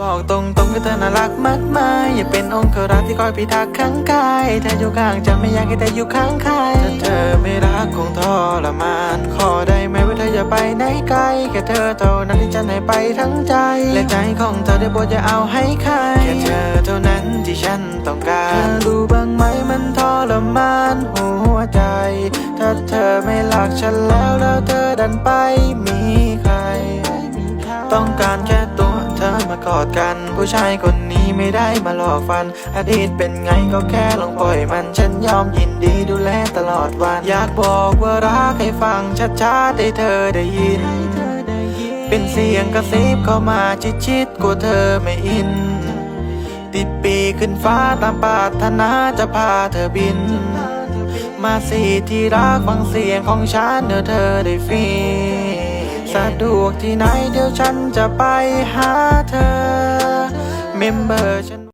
บอกตรงตรงก็เธอน่ารักมากมายอย่าเป็นองค์เธอรักที่คอยพิทักษ์ข้างกายเธออยู่ข้างจะไม่อยากให้เธออยู่ข้างใครถ้าเธอไม่รักคงทรมาน ขอได้ไหมว่าเธออย่าไปไหนไกลแค่เธอเท่านั้นที่จะให้ไปทั้งใจ และใจของเธอได้โปรดอย่าเอาให้ใครแค่เธอเท่านั้นที่ฉันต้องการเธอรู้บ้างไหมมันทรมานหัวใจ ถ้าเธอไม่รักฉันแล้วแล้วเธอดันไปมีใคร ต้องการแค่ เธอมากอดกัน ผู้ชายคนนี้ไม่ได้มาหลอกฟัน อดีตเป็นไงก็แค่ลองปล่อยมันฉันยอมยินดีดูแลตลอดวัน อยากบอกว่ารักให้ฟังชัดๆให้เธอได้ยิน เป็นเสียงกระซิบเข้ามาชิดๆกลัวเธอไม่อิน ติดปีขึ้นฟ้าตามปรารถนาจะพาเธอบิน มาสิที่รักฟังเสียงของฉันเดี๋ยวเธอได้ฟี สะดวกที่ไหนเดี๋ยวฉันจะไปหาเธอ เมมเบอร์ฉัน